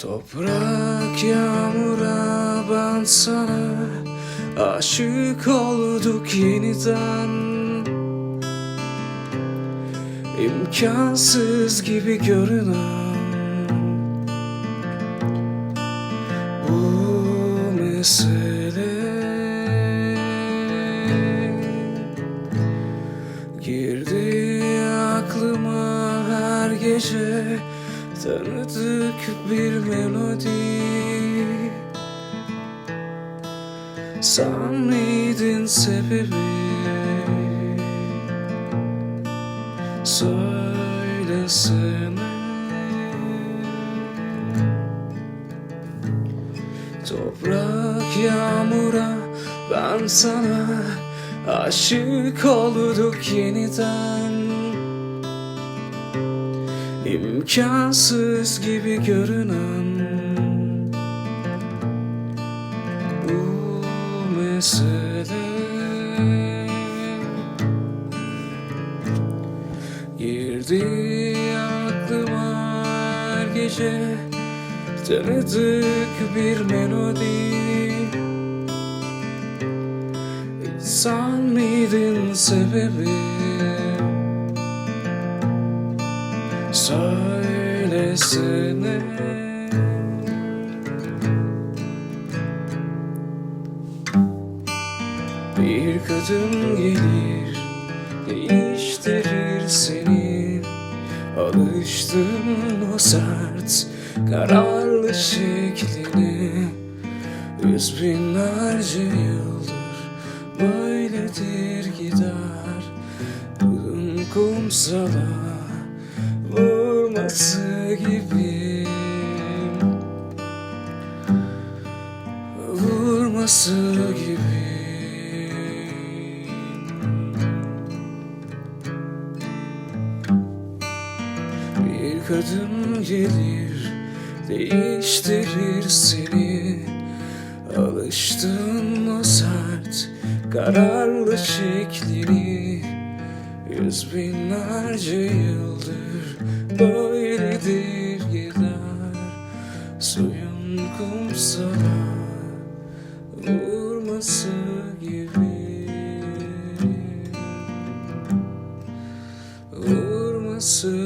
Toprak yağmura ben sana Aşık olduk yeniden. İmkansız gibi görünen Bu mesele. Girdi aklıma her gece Tanıdık bir melodi. Sen miydin sebebi. Söylesene. Toprak yağmura ben sana Aşık olduk yeniden İmkansız gibi görünen Bu mesele. Girdi aklıma her gece Tanıdık bir melodi. Sen miydin sebebi Söylesene. Bir kadın gelir Değiştirir seni. Alıştım o sert Kararlı şekline. Yüz binlerce yıldır Böyledir gider. Dudun kumsala Vurması gibi. Vurması gibi. Bir kadın gelir Değiştirir seni. Alıştın o sert Kararlı şeklini. Yüz binlerce yıldır Böyledir gider. Suyun kumsala Vurması gibi. Vurması